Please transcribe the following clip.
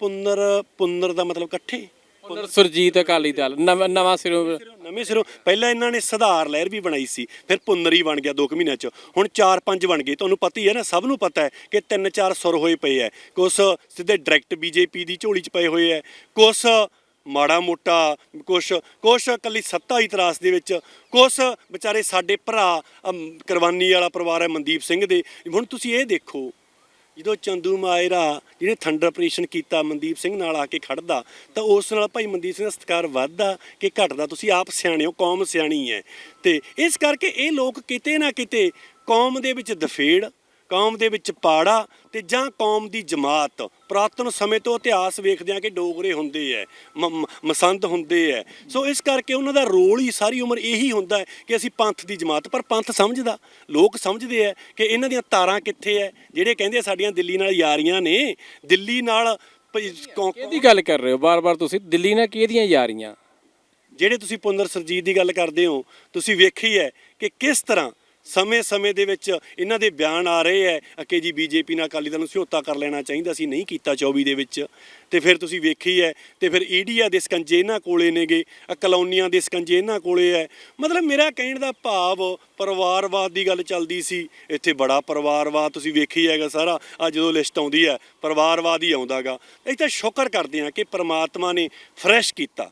ਪੁੰਨਰ ਪੁੰਨਰ ਦਾ ਮਤਲਬ ਇਕੱਠੇ। ਪੁਨਰ ਸੁਰਜੀਤ ਅਕਾਲੀ ਦਲ ਨਵਾਂ ਨਵਾਂ ਸਿਰੋਂ ਨਵੇਂ ਸਿਰੋਂ ਪਹਿਲਾਂ ਇਹਨਾਂ ਨੇ ਸੁਧਾਰ ਲਹਿਰ ਵੀ ਬਣਾਈ ਸੀ ਫਿਰ ਪੁੰਨਰ ਹੀ ਬਣ ਗਿਆ 2 ਮਹੀਨਿਆਂ ਚ। ਹੁਣ 4-5 ਬਣ ਗਏ ਤੁਹਾਨੂੰ ਪਤਾ ਹੀ ਹੈ ਨਾ ਸਭ ਨੂੰ ਪਤਾ ਹੈ ਕਿ 3-4 ਸੁਰ ਹੋਏ ਪਏ ਐ ਕੁਛ ਸਿੱਧੇ ਡਾਇਰੈਕਟ ਬੀਜੇਪੀ ਦੀ ਝੋਲੀ ਚ ਪਏ ਹੋਏ ਐ ਕੁਛ ਮਾੜਾ ਮੋਟਾ ਕੁਛ ਕੁਛ ਕੱਲੀ ਸੱਤਾ ਹੀ ਤਰਾਸ ਦੇ ਵਿੱਚ ਕੁਛ ਵਿਚਾਰੇ ਸਾਡੇ ਭਰਾ ਅਮ, ਕੁਰਬਾਨੀ ਵਾਲਾ ਪਰਿਵਾਰ ਹੈ ਮਨਦੀਪ ਸਿੰਘ ਦੇ। ਹੁਣ ਤੁਸੀਂ ਇਹ ਦੇਖੋ ਜਦੋਂ ਚੰਦੂ ਮਾਇਰਾ ਜਿਹਨੇ ਥੰਡਰ ਆਪਰੇਸ਼ਨ ਕੀਤਾ ਮਨਦੀਪ ਸਿੰਘ ਨਾਲ ਆ ਕੇ ਖੜਦਾ ਤਾਂ ਉਸ ਨਾਲ ਭਾਈ ਮਨਦੀਪ ਸਿੰਘ ਦਾ ਸਤਿਕਾਰ ਵੱਧਦਾ ਕਿ ਘਟਦਾ। ਤੁਸੀਂ ਆਪ ਸਿਆਣੇ ਹੋ, ਕੌਮ ਸਿਆਣੀ ਹੈ। ਤੇ ਇਸ ਕਰਕੇ ਇਹ ਲੋਕ ਕਿਤੇ ਨਾ ਕਿਤੇ ਕੌਮ ਦੇ ਵਿੱਚ ਦਫੇੜ ਕੌਮ ਦੇ ਵਿੱਚ ਪਾੜਾ ਤੇ ਜਾਂ ਕੌਮ ਦੀ ਜਮਾਤ। ਪ੍ਰਾਤਨ ਸਮੇਂ ਤੋਂ ਇਤਿਹਾਸ ਵੇਖਦੇ ਆ ਕਿ ਡੋਗਰੇ ਹੁੰਦੇ ਐ ਮਸੰਦ ਹੁੰਦੇ ਐ। ਸੋ ਇਸ ਕਰਕੇ ਉਹਨਾਂ ਦਾ ਰੋਲ ਹੀ ਸਾਰੀ ਉਮਰ ਇਹੀ ਹੁੰਦਾ ਕਿ ਅਸੀਂ ਪੰਥ ਦੀ ਜਮਾਤ। ਪਰ ਪੰਥ ਸਮਝਦਾ ਲੋਕ ਸਮਝਦੇ ਐ ਕਿ ਇਹਨਾਂ ਦੀਆਂ ਤਾਰਾਂ ਕਿੱਥੇ ਐ ਜਿਹੜੇ ਕਹਿੰਦੇ ਸਾਡੀਆਂ ਦਿੱਲੀ ਨਾਲ ਯਾਰੀਆਂ ਨੇ। ਦਿੱਲੀ ਨਾਲ ਕਿਹਦੀ ਗੱਲ ਕਰ ਰਹੇ ਹੋ? ਬਾਰ-ਬਾਰ ਤੁਸੀਂ ਦਿੱਲੀ ਨਾਲ ਕਿਹਦੀਆਂ ਯਾਰੀਆਂ? ਜਿਹੜੇ ਤੁਸੀਂ ਪੁਨਰ ਸਰਜੀਤ ਦੀ ਗੱਲ ਕਰਦੇ ਹੋ ਤੁਸੀਂ ਵੇਖੀ ਹੈ ਕਿ ਕਿਸ ਤਰ੍ਹਾਂ ਸਮੇਂ-ਸਮੇਂ ਦੇ ਵਿੱਚ ਇਹਨਾਂ ਦੇ ਬਿਆਨ ਆ ਰਹੇ ਹੈ ਕਿ ਜੀ ਬੀਜੇਪੀ ਨਾਲ ਅਕਾਲੀ ਦਲ ਨੂੰ ਸਿਹੋਤਾ ਕਰ ਲੈਣਾ ਚਾਹੀਦਾ ਸੀ, ਨਹੀਂ ਕੀਤਾ 24 ਦੇ ਵਿੱਚ। ਤੇ ਫਿਰ ਤੁਸੀਂ ਵੇਖੀ ਹੈ ਤੇ ਫਿਰ ਈਡੀਆ ਦੇ ਸਕੰਜੇ ਇਹਨਾਂ ਕੋਲੇ ਨੇਗੇ ਕਲੋਨੀਆਂ ਦੇ ਸਕੰਜੇ ਇਹਨਾਂ ਕੋਲੇ ਹੈ ਮਤਲਬ ਮੇਰਾ ਕਹਿਣ ਦਾ ਭਾਵ ਪਰਿਵਾਰਵਾਦ ਦੀ ਗੱਲ ਚੱਲਦੀ ਸੀ। ਇੱਥੇ ਬੜਾ ਪਰਿਵਾਰਵਾਦ ਤੁਸੀਂ ਵੇਖੀ ਹੈਗਾ ਸਾਰਾ ਆ ਜਦੋਂ ਲਿਸਟ ਆਉਂਦੀ ਹੈ ਪਰਿਵਾਰਵਾਦ ਹੀ ਆਉਂਦਾਗਾ। ਅਸੀਂ ਤਾਂ ਸ਼ੁਕਰ ਕਰਦੇ ਹਾਂ ਕਿ ਪ੍ਰਮਾਤਮਾ ਨੇ ਫਰੈਸ਼ ਕੀਤਾ।